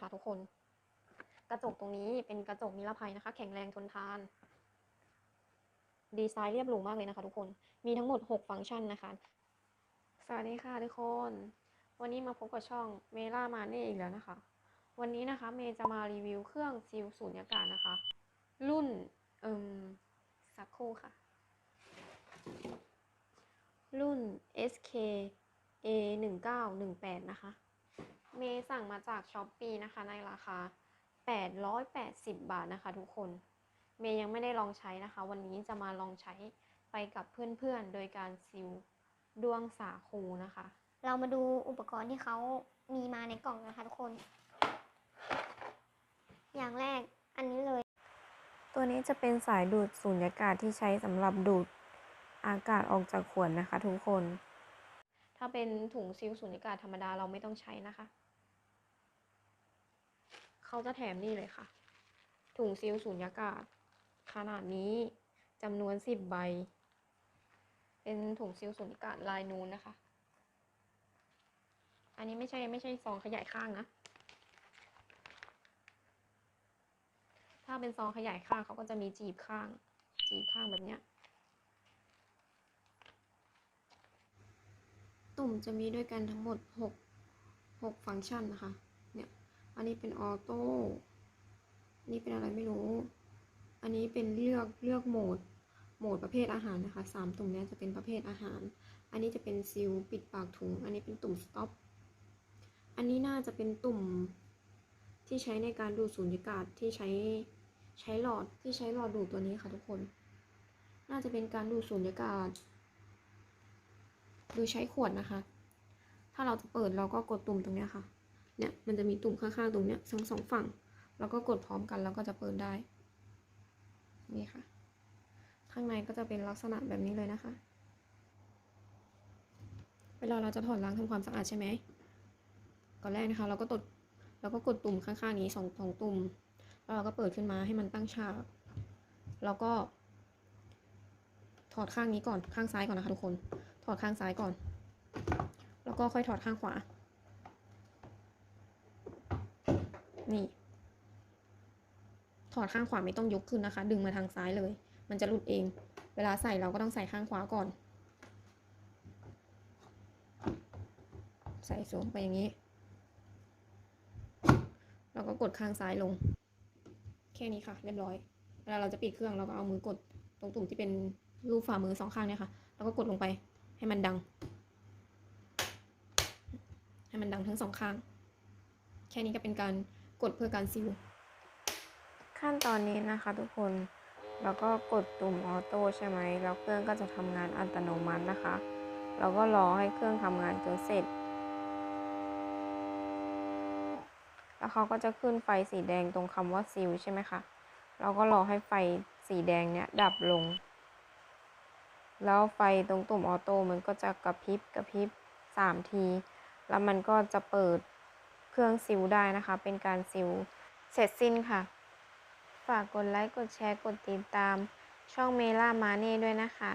ค่ะทุกคน กระจกตรงนี้เป็นกระจกนิรภัยนะคะ แข็งแรงทนทาน ดีไซน์เรียบหรูมากเลยนะคะทุกคน มีทั้งหมด 6 ฟังก์ชันนะคะ สวัสดีค่ะทุกคน วันนี้มาพบกับช่องเมล่ามาเน่อีกแล้วนะคะ วันนี้นะคะเมย์จะมารีวิวเครื่องซีลสูญญากาศนะคะ รุ่นเอิมสักครู่ค่ะ รุ่น SK A 1 9 1 8นะคะ เมย์สั่งมาจากช้อปปีนะคะในราคา 880 บาทนะคะทุกคน เมย์ยังไม่ได้ลองใช้นะคะ วันนี้จะมาลองใช้ไปกับเพื่อนๆ โดยการซิลดวงสาคูนะคะ เรามาดูอุปกรณ์ที่เขามีมาในกล่องนะคะทุกคน อย่างแรกอันนี้เลย ตัวนี้จะเป็นสายดูดสูญญากาศที่ใช้สำหรับดูดอากาศออกจากขวดนะคะทุกคน ถ้าเป็นถุงซิลสูญญากาศธรรมดาเราไม่ต้องใช้นะคะ เขาจะแถมนี่เลยค่ะ ถุงซิลสูญญากาศ ขนาดนี้จำนวนสิบใบ เป็นถุงซิลสูญญากาศลายนูนนะคะ อันนี้ไม่ใช่ไม่ใช่ซองขยายข้างนะ ถ้าเป็นซองขยายข้างเขาก็จะมีจีบข้าง จีบข้างแบบเนี้ย ตุ่มจะมีด้วยกันทั้งหมด6 6ฟังก์ชันนะคะ อันนี้เป็นออโต้อันนี้เป็นอะไรไม่รู้ อันนี้เป็นเลือกเลือกโหมด โหมดประเภทอาหารนะคะสามตุ่มนี้จะเป็นประเภทอาหาร อันนี้จะเป็นซิลปิดปากถุง อันนี้เป็นตุ่มสต็อป อันนี้น่าจะเป็นตุ่มที่ใช้ในการดูดสูญญากาศที่ใช้ใช้หลอดที่ใช้หลอดดูดตัวนี้ค่ะทุกคน น่าจะเป็นการดูดสูญญากาศ โดยใช้ขวดนะคะ ถ้าเราจะเปิดเราก็กดตุ่มตรงนี้ค่ะ เนี่ยมันจะมีตุ่มข้างๆตรงเนี้ยทั้งสองฝั่ง แล้วก็กดพร้อมกันแล้วก็จะเปิดได้ นี่ค่ะ ข้างในก็จะเป็นลักษณะแบบนี้เลยนะคะ เวลาเราจะถอดล้างทำความสะอาดใช่ไหมก่อนแรกนะคะ เราก็ตดเราก็กดตุ่มข้างๆนี้สองสองตุ่ม แล้วเราก็เปิดขึ้นมาให้มันตั้งฉาก แล้วก็ ถอดข้างนี้ก่อนข้างซ้ายก่อนนะคะทุกคน ถอดข้างซ้ายก่อน แล้วก็ค่อยถอดข้างขวา นี่ ถอดข้างขวาไม่ต้องยกขึ้นนะคะ ดึงมาทางซ้ายเลย มันจะหลุดเอง เวลาใส่เราก็ต้องใส่ข้างขวาก่อน ใส่สวมไปอย่างนี้ เราก็กดข้างซ้ายลง แค่นี้ค่ะ เรียบร้อย เวลาเราจะปิดเครื่องเราก็เอามือกดตรงตุ่มที่เป็นรูปฝ่ามือสองข้างเนี่ยค่ะ แล้วก็กดลงไปให้มันดัง ให้มันดังทั้งสองข้าง แค่นี้ก็เป็นการ กดเพื่อการซิลขั้นตอนนี้นะคะทุกคนเราก็กดตุ่มออโต้ใช่ไหมแล้วเครื่องก็จะทำงานอัตโนมัตินะคะเราก็รอให้เครื่องทำงานจนเสร็จ แล้วเขาก็จะขึ้นไฟสีแดงตรงคำว่าซิลใช่ไหมคะเราก็รอให้ไฟสีแดงเนี้ยดับลง แล้วไฟตรงตุ่มออโต้มันก็จะกระพริบกระพริบสามที แล้วมันก็จะเปิด เครื่องซิลได้นะคะ เป็นการซิลเสร็จสิ้นค่ะ ฝากกดไลค์ กดแชร์ กดติดตามช่องเมล่ามาเน่ด้วยนะคะ